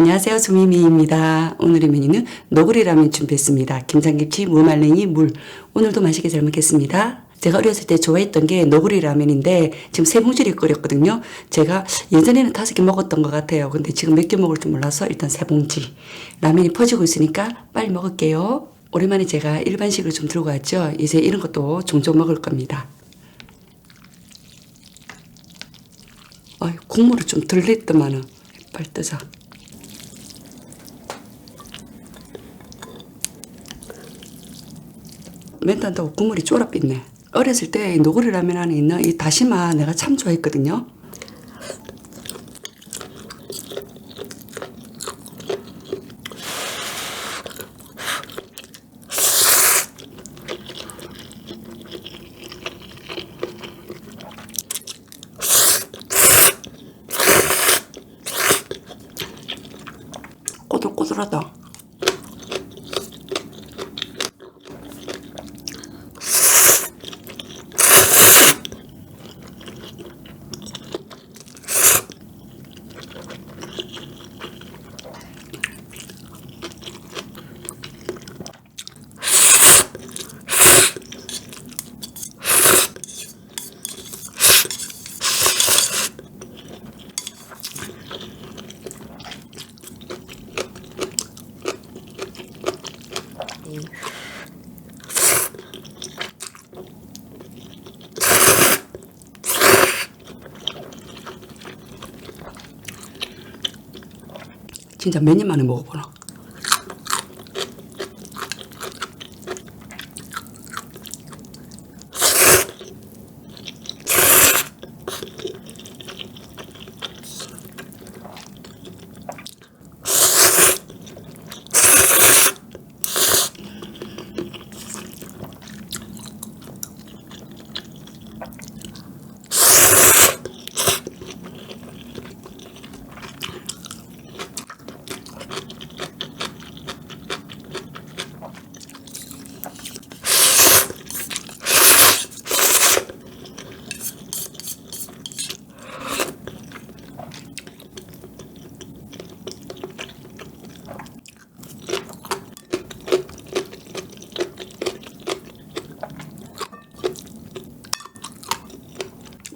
안녕하세요. 조미미입니다. 오늘의 메뉴는 너구리 라면 준비했습니다. 김장김치, 무말랭이, 물. 오늘도 맛있게 잘 먹겠습니다. 제가 어렸을 때 좋아했던 게 너구리 라면인데 지금 세 봉지를 끓였거든요. 제가 예전에는 다섯 개 먹었던 것 같아요. 근데 지금 몇 개 먹을 줄 몰라서 일단 세 봉지. 라면이 퍼지고 있으니까 빨리 먹을게요. 오랜만에 제가 일반식을 좀 들고 왔죠. 이제 이런 것도 종종 먹을 겁니다. 아이, 국물을 좀 덜 냈더만은 빨리 뜨자. 멘탄다고 국물이 쫄아빛네. 어렸을 때 노구리 라면 안에 있는 이 다시마 내가 참 좋아했거든요. 꼬들꼬들하다. 진짜 몇 년 만에 먹어보나.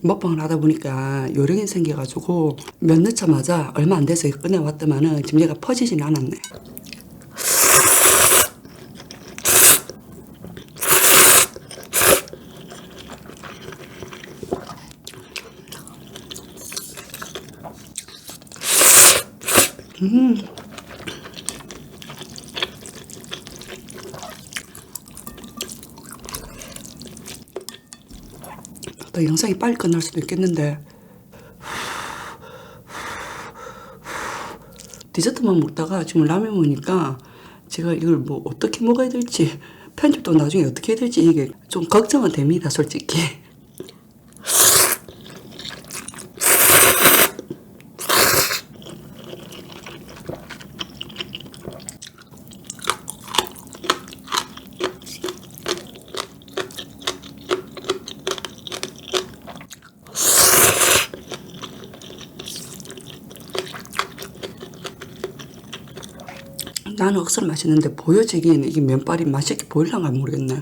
먹방을 하다 보니까 요령이 생겨가지고 몇 넣자마자 얼마 안 돼서 끝내왔더만은 지금 얘가 퍼지지는 않았네. 또 영상이 빨리 끝날 수도 있겠는데. 디저트만 먹다가 지금 라면 먹으니까 제가 이걸 뭐 어떻게 먹어야 될지 편집도 나중에 어떻게 해야 될지 이게 좀 걱정은 됩니다 솔직히 나는 억수로 맛있는데 보여지기에는 이게 면발이 맛있게 보일란가 모르겠네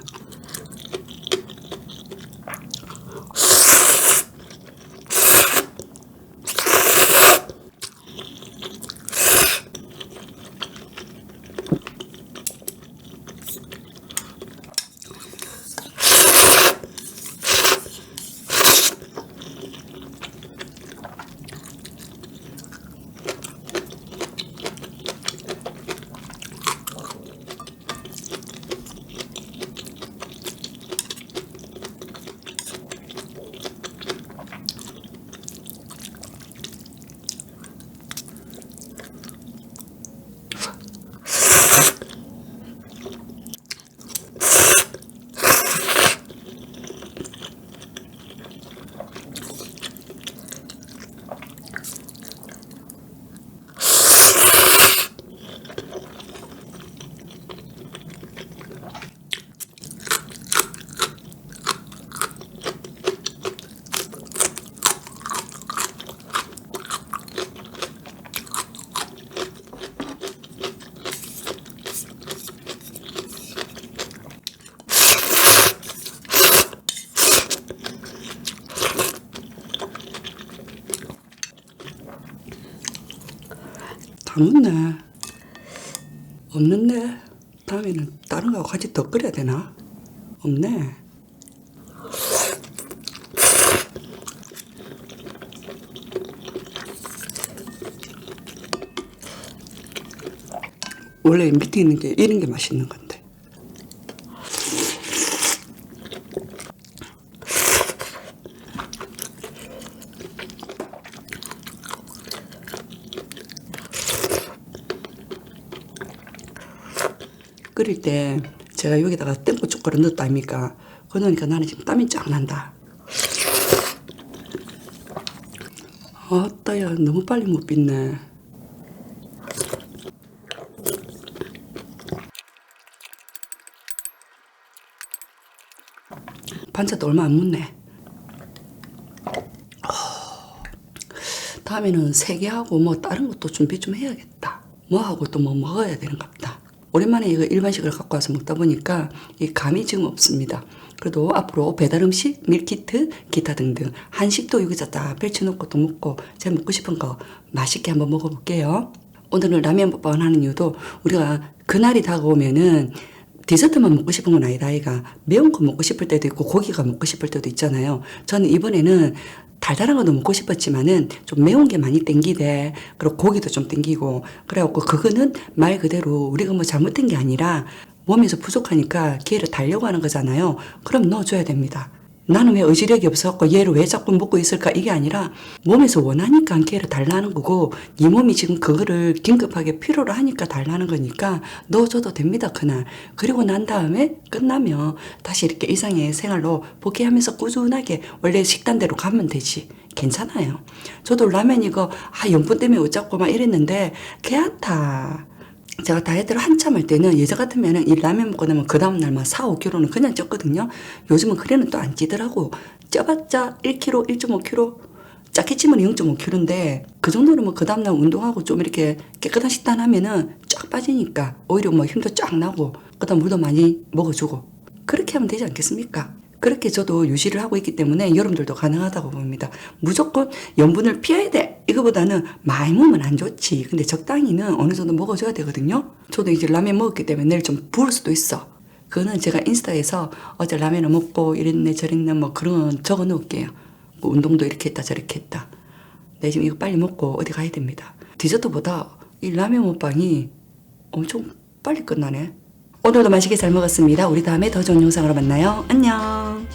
다 묻네. 없는데? 다음에는 다른 거하고 같이 더 끓여야 되나? 없네. 원래 밑에 있는 게 이런 게 맛있는 건데. 끓일 때 제가 여기다가 땡고춧가루 넣었다 아닙니까? 그러니까 나는 지금 땀이 쫙 난다. 아따야 너무 빨리 못 빚네. 반찬도 얼마 안 묻네. 어, 다음에는 세개 하고 뭐 다른 것도 준비 좀 해야겠다. 뭐 하고 또 뭐 먹어야 되는 갑다. 오랜만에 이거 일반식을 갖고 와서 먹다 보니까 이 감이 지금 없습니다. 그래도 앞으로 배달 음식, 밀키트, 기타 등등 한식도 여기다 딱 펼쳐놓고 또 먹고 제가 먹고 싶은 거 맛있게 한번 먹어볼게요. 오늘은 라면 먹방 하는 이유도 우리가 그날이 다가오면은 디저트만 먹고 싶은 건 아니다 아이가. 매운 거 먹고 싶을 때도 있고 고기가 먹고 싶을 때도 있잖아요. 저는 이번에는 달달한 것도 먹고 싶었지만은 좀 매운 게 많이 땡기대. 그리고 고기도 좀 땡기고. 그래갖고 그거는 말 그대로 우리가 뭐 잘못된 게 아니라 몸에서 부족하니까 걔를 달려고 하는 거잖아요. 그럼 넣어줘야 됩니다 나는 왜 의지력이 없어갖고 얘를 왜 자꾸 먹고 있을까? 이게 아니라 몸에서 원하니까 걔를 달라는 거고 네 몸이 지금 그거를 긴급하게 필요로 하니까 달라는 거니까 넣어줘도 됩니다 그날. 그리고 난 다음에 끝나면 다시 이렇게 일상의 생활로 복귀하면서 꾸준하게 원래 식단대로 가면 되지. 괜찮아요. 저도 라면 이거 아 염분 때문에 어쩌고 막 이랬는데 걔한타 제가 다이어트를 한참 할 때는 예전 같으면은 이 라면 먹고 나면 그 다음날만 4, 5kg는 그냥 쪘거든요. 요즘은 그래는 또 안 찌더라고. 쪄봤자 1kg, 1.5kg. 작게 치면 0.5kg인데 그 정도는 뭐 그 다음날 운동하고 좀 이렇게 깨끗한 식단 하면은 쫙 빠지니까 오히려 뭐 힘도 쫙 나고 그 다음 물도 많이 먹어주고 그렇게 하면 되지 않겠습니까? 그렇게 저도 유지를 하고 있기 때문에 여러분들도 가능하다고 봅니다. 무조건 염분을 피해야 돼. 이거보다는 많이 먹으면 안 좋지. 근데 적당히는 어느 정도 먹어줘야 되거든요. 저도 이제 라면 먹었기 때문에 내일 좀 부을 수도 있어. 그거는 제가 인스타에서 어제 라면을 먹고 이랬네 저랬네 뭐 그런 건 적어 놓을게요. 뭐 운동도 이렇게 했다 저렇게 했다. 내 지금 이거 빨리 먹고 어디 가야 됩니다. 디저트보다 이 라면 먹방이 엄청 빨리 끝나네. 오늘도 맛있게 잘 먹었습니다. 우리 다음에 더 좋은 영상으로 만나요. 안녕.